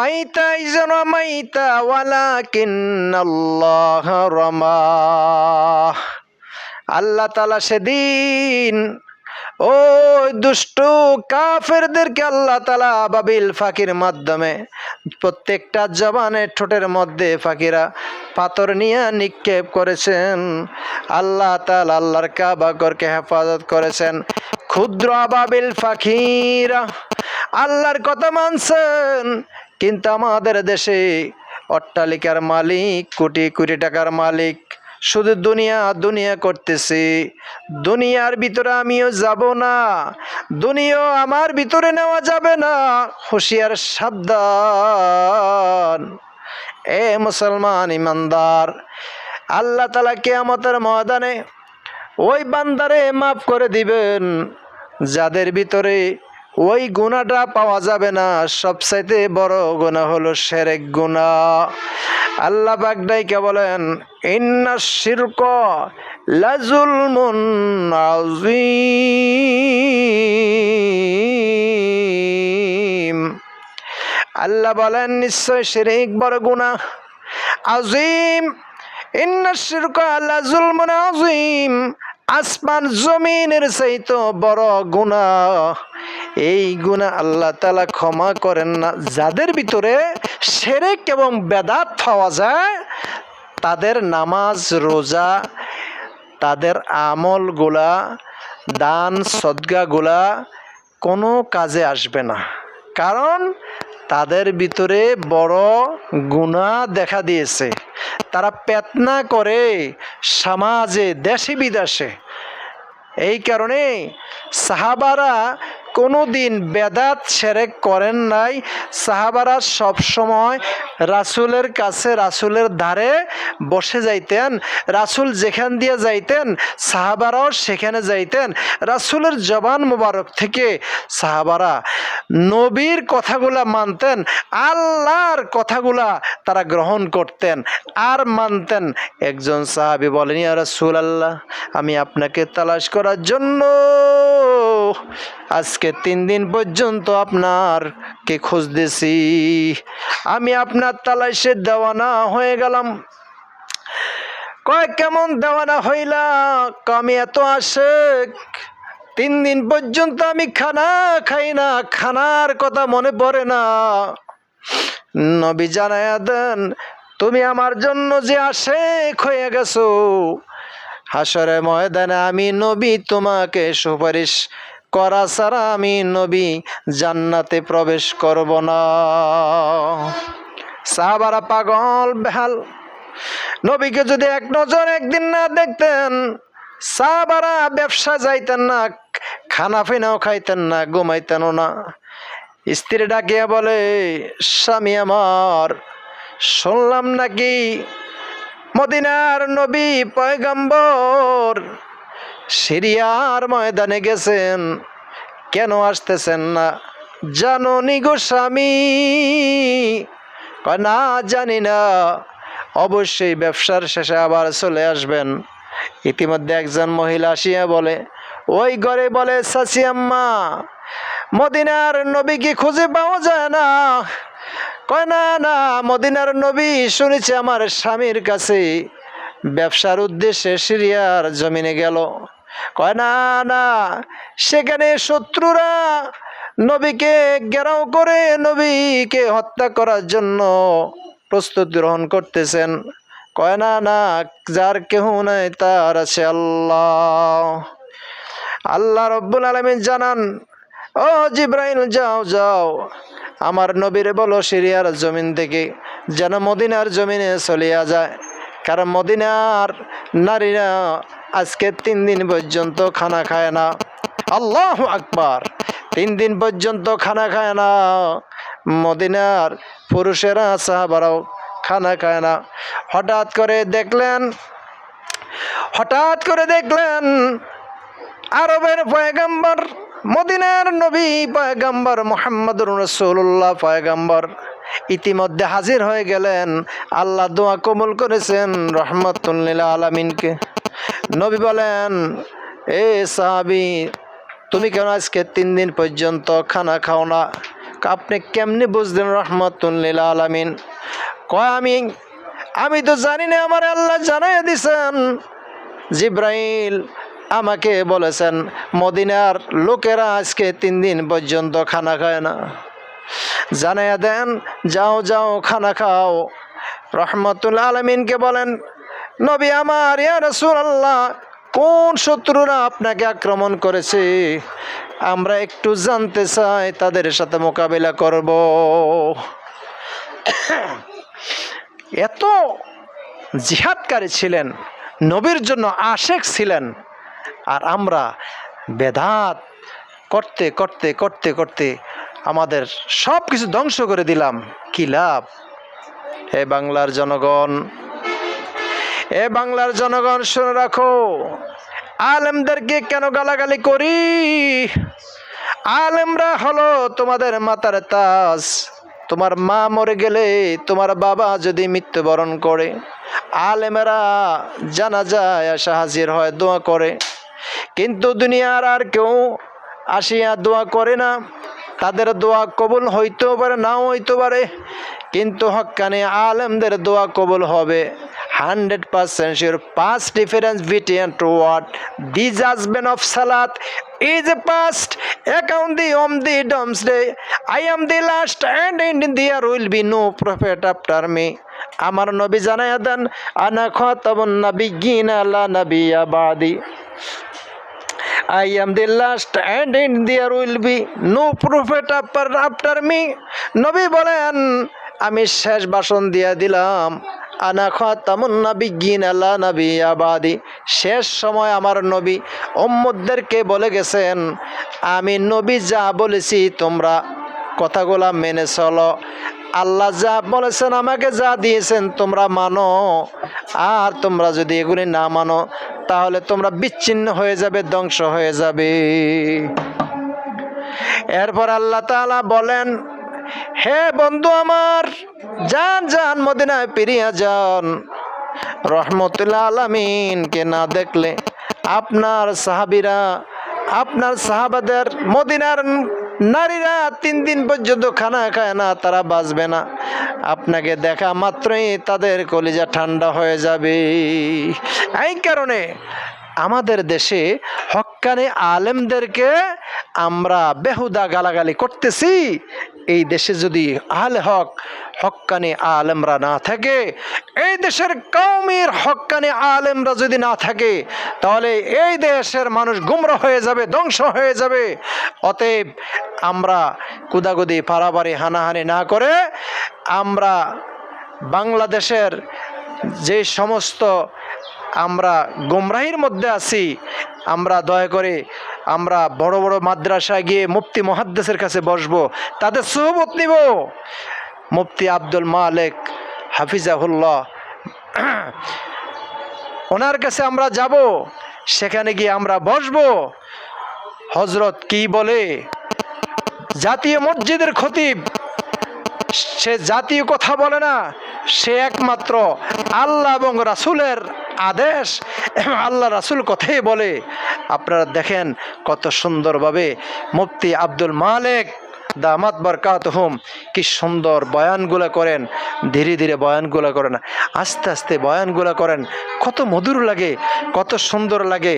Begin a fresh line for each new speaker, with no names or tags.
মাইতা ইজন মাইতা ওয়ালাকিন আল্লাহ রমা। আল্লাহ তালা সেদিন ওই দুষ্টু কাফেরদেরকে আল্লাহ তালা বাবিল ফাকির মাধ্যমে প্রত্যেকটা জবানের ঠোঁটের মধ্যে ফাকিরা পাথর নিয়ে নিক্ষেপ করেছেন। আল্লাহ তালা আল্লাহর কাবাগরকে হেফাজত করেছেন। ক্ষুদ্র আবাবিল ফাকিরা আল্লাহর কথা মানছেন, কিন্তু আমাদের দেশে অট্টালিকার মালিক, কোটি কোটি টাকার মালিক, শুধু দুনিয়া দুনিয়া করতেছি। দুনিয়ার ভিতরে আমিও যাব না দুনিয়া আমার ভিতরে নেওয়া যাবে না, হুঁশিয়ার সাবধান। এ মুসলমান ইমানদার, আল্লাহ তালা কেয়ামতের ময়দানে ওই বান্দারে মাফ করে দিবেন, যাদের ভিতরে ওই গুণাটা পাওয়া যাবে না। সবচাইতে বড় গুণা হলো সেরেক গুণা। আল্লাহ বাগদাইকে বলেন, ইন্না শিরক লাজুল মুন আল্লাহ বলেন, নিশ্চয় শিরিক বড় গুণা। আজিম ইন্না শিরক লাজুল মুন আজিম আসমান জমিনের চাইতো বড় গুণা। এই গুণা আল্লাহ তালা ক্ষমা করেন না। যাদের ভিতরে সেরেক এবং বেদাত পাওয়া যায়, তাদের নামাজ, রোজা, তাদের আমলগুলা, দান সদ্গাগুলা কোনো কাজে আসবে না। কারণ তাদের ভিতরে বড় গুণা দেখা দিয়েছে। তারা পেতনা করে সমাজে দেশে বিদেশে এই কারণে সাহাবারা কোনো দিন বেদাত সেরেক করেন নাই। সাহাবারা সব সময় রাসুলের কাছে রাসুলের ধারে বসে যাইতেন, রাসুল যেখান দিয়ে যাইতেন, সাহাবারাও সেখানে যাইতেন। রাসুলের জবান মোবারক থেকে সাহাবারা নবীর কথাগুলা মানতেন, আল্লাহর কথাগুলা তারা গ্রহণ করতেন আর মানতেন। একজন সাহাবি বলেন রাসূল আল্লাহ আমি আপনাকে তালাশ করার জন্য আজকে তিন দিন পর্যন্ত আপনার কে খুঁজতেছি আমি আপনার তালাশে দেওয়ানা হয়ে গেলাম। কয় কেমন দেওয়ানা হইলা? আমি এত আসে তিন দিন পর্যন্ত আমি খানা খাই না, খানার কথা মনে পড়ে না। নবী জানায়া দেন, তুমি আমার জন্য যে আসে হয়ে গেছো হাসরে ময়দানে আমি নবী তোমাকে সুপারিশ করা ছাড়া আমি নবী জান্নাতে প্রবেশ করব না। সাহাবারা পাগল, বেহাল। নবীকে যদি এক নজর একদিন না দেখতেন, সাহাবারা ব্যবসা যাইতেন না, খানা ফিনাও খাইতেন না, ঘুমাইতেনও না। স্ত্রী ডাকিয়া বলে, স্বামী আমার, শুনলাম নাকি মদিনার নবী পয়গম্বর সিরিয়ার ময়দানে গেছেন, কেন আসতেছেন না? জানো গো স্বামী। না, জানি না। অবশ্যই ব্যবসার শেষে আবার চলে আসবেন। ইতিমধ্যে একজন মহিলা আসিয়া বলে, ওই ঘরে বলে আম্মা, মদিনার নবীকে খুঁজে পাওয়া যায় না? কয়, না না, মদিনার নবী শুনেছি আমার স্বামীর কাছে। ব্যবসার উদ্দেশ্যে সিরিয়ার জমিনে গেল। কয়, না না, সেখানে শত্রুরা নবীকে ঘেরাও করে নবীকে হত্যা করার জন্য প্রস্তুত গ্রহণ করতেছেন। কয়, না না, যার কেহ নাই তার আছে আল্লাহ। আল্লাহ রব্বুল আলমিন জানান, ও জিব্রাইল, যাও যাও, আমার নবীরে বলো সিরিয়ার জমিন থেকে, যেন মদিনার জমিনে চলিয়া যায়। কারণ মদিনার নারীরা আজকে তিন দিন পর্যন্ত খানা খায় না। আল্লাহ আকবার। তিন দিন পর্যন্ত খানা খায় না। মদিনার পুরুষেরা, সাহাবারাও খানা খায় না। হঠাৎ করে দেখলেন, হঠাৎ করে দেখলেন, আরবের পয়গাম্বর, মদিনার নবী পয়গাম্বর মোহাম্মদুর রসুল্লাহ পয়গাম্বর। ইতিমধ্যে হাজির হয়ে গেলেন। আল্লাহ দোয়া কবুল করেছেন রহমতুল্লিল আলমিনকে। নবী বলেন, এ সাহাবি, তুমি কেন আজকে তিন দিন পর্যন্ত খানা খাও না? আপনি কেমনি বুঝলেন রহমতুল্লিল আলমিন? কয়, আমি আমি তো জানি না, আমার আল্লাহ জানাই দিছেন। জিব্রাইল আমাকে বলেছেন, মদিনার লোকেরা আজকে তিন দিন পর্যন্ত খানা খায় না। জানাইয়া দেন, যাও যাও, খানা খাও। রহমতুল্লাহ আলমিনকে বলেন, নবী আমার, ইয়া রসুল আল্লাহ কোন শত্রুরা আপনাকে আক্রমণ করেছে? আমরা একটু জানতে চাই, তাদের সাথে মোকাবিলা করব। এত জিহাদকারী ছিলেন, নবীর জন্য আশেক ছিলেন, আর আমরা বেদাত করতে করতে করতে করতে আমাদের সব কিছু ধ্বংস করে দিলাম। কি লাভ? হে বাংলার জনগণ এ বাংলার জনগণ, শুনে রাখো, আলেমদেরকে কেন গালাগালি করি? আলেমরা হলো তোমাদের মাতার তাজ। তোমার মা মরে গেলে তোমার বাবা যদি মৃত্যুবরণ করে, আলেমেরা জানা যায় আসা হাজির হয়, দোয়া করে। কিন্তু দুনিয়ার আর কেউ আসিয়া দোয়া করে না। তাদের দোয়া কবুল হইতেও পারে, নাও হইতে পারে। কিন্তু হক্কানে আলেমদের দোয়া কবুল হবে। হান্ড্রেড পার্সেন্ট শিওর, পাঁচ difference between two what the judgement of সালাত is a past, account the om the doomsday, i am the last and in there will be no prophet after me আমার নবী জানায়া দেন, আনা খাতাবুন নাবিয়্যিন আলা নাবিয়্যা বাদি। I am the last and in there will be no prophet after, me. নবী বলেন আমি শেষ ভাষণ দিয়া দিলাম। আনা খাতামুন নাবিয়্যিন আলা নাবিয়্যা বাদি শেষ সময় আমার নবী উম্মতদেরকে বলে গেছেন আমি নবী যা বলেছি তোমরা কথাগুলা মেনে চলো। আল্লাহ যা বলেছেন, আমাকে যা দিয়েছেন তোমরা মানো। আর তোমরা যদি এগুলি না মানো, তাহলে তোমরা বিচ্ছিন্ন হয়ে যাবে, ধ্বংস হয়ে যাবে। এরপর আল্লাহ তাআলা বলেন, হে বন্ধু আমার, যান যান, মদিনায় পেরিয়া যান। রহমতুল্লাহ আলমিনকে না দেখলে আপনার সাহাবিরা, আপনার সাহাবাদের মদিনার নারীরা তিন দিন পর্যন্ত খানা খায় না, তারা বাঁচবে না। আপনাকে দেখা মাত্রই তাদের কলিজা ঠান্ডা হয়ে যাবে। এই কারণে আমাদের দেশে হক্কানে আলেমদেরকে আমরা বেহুদা গালাগালি করতেছি। এই দেশে যদি আহলে হক হক্কানি আলেমরা না থাকে, এই দেশের কৌমির হক্কানি আলেমরা যদি না থাকে, তাহলে এই দেশের মানুষ গুমরা হয়ে যাবে, ধ্বংস হয়ে যাবে। অতএব আমরা কুদাকুদি পারাবারি, হানাহানি না করে আমরা বাংলাদেশের যে সমস্ত আমরা গোমরাহির মধ্যে আছি, আমরা দয়া করে আমরা বড় বড় মাদ্রাসায় গিয়ে মুফতি মহাদ্দেশের কাছে বসবো, তাদের সহবত নিব। মুফতি আব্দুল মালেক হাফিজাহুল্লাহ। ওনার কাছে আমরা যাব, সেখানে গিয়ে আমরা বসবো। হজরত কি বলে, জাতীয় মসজিদের খতিব, সে জাতীয় কথা বলে না, সে একমাত্র আল্লাহ এবং রাসুলের আদেশ। এবং আল্লাহ রাসুল কথাই বলে, আপনারা দেখেন কত সুন্দরভাবে মুফতি আব্দুল মালেক দামাত বরকাত হুম কি সুন্দর বয়ানগুলো করেন, ধীরে ধীরে বয়ানগুলো করেন, আস্তে আস্তে বয়ানগুলো করেন। কত মধুর লাগে, কত সুন্দর লাগে।